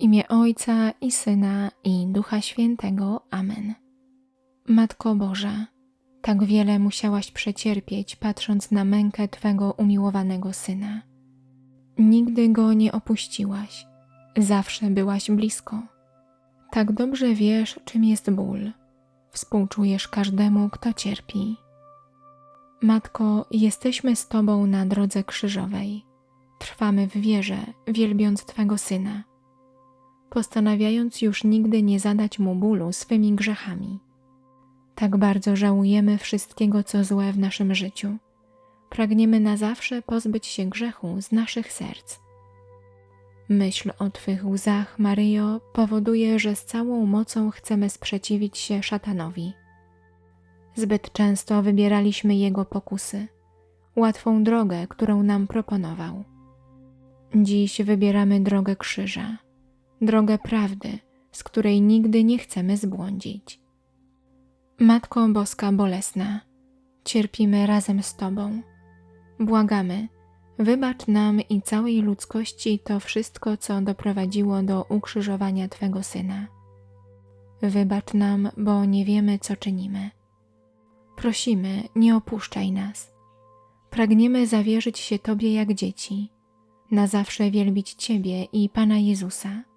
imię Ojca i Syna i Ducha Świętego. Amen. Matko Boża, tak wiele musiałaś przecierpieć, patrząc na mękę Twego umiłowanego Syna. Nigdy Go nie opuściłaś, zawsze byłaś blisko. Tak dobrze wiesz, czym jest ból. Współczujesz każdemu, kto cierpi. Matko, jesteśmy z Tobą na drodze krzyżowej. Trwamy w wierze, wielbiąc Twego Syna, postanawiając już nigdy nie zadać Mu bólu swymi grzechami. Tak bardzo żałujemy wszystkiego, co złe w naszym życiu. Pragniemy na zawsze pozbyć się grzechu z naszych serc. Myśl o Twych łzach, Maryjo, powoduje, że z całą mocą chcemy sprzeciwić się szatanowi. Zbyt często wybieraliśmy jego pokusy, łatwą drogę, którą nam proponował. Dziś wybieramy drogę krzyża, drogę prawdy, z której nigdy nie chcemy zbłądzić. Matko Boska Bolesna, cierpimy razem z Tobą. Błagamy, wybacz nam i całej ludzkości to wszystko, co doprowadziło do ukrzyżowania Twego Syna. Wybacz nam, bo nie wiemy, co czynimy. Prosimy, nie opuszczaj nas. Pragniemy zawierzyć się Tobie jak dzieci, na zawsze wielbić Ciebie i Pana Jezusa.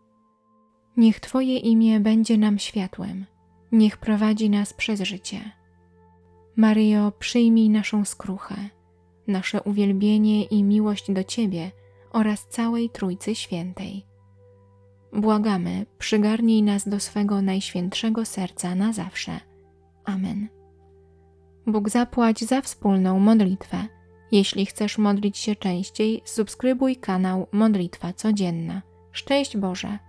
Niech Twoje imię będzie nam światłem, niech prowadzi nas przez życie. Maryjo, przyjmij naszą skruchę, nasze uwielbienie i miłość do Ciebie oraz całej Trójcy Świętej. Błagamy, przygarnij nas do swego najświętszego serca na zawsze. Amen. Bóg zapłać za wspólną modlitwę. Jeśli chcesz modlić się częściej, subskrybuj kanał Modlitwa Codzienna. Szczęść Boże!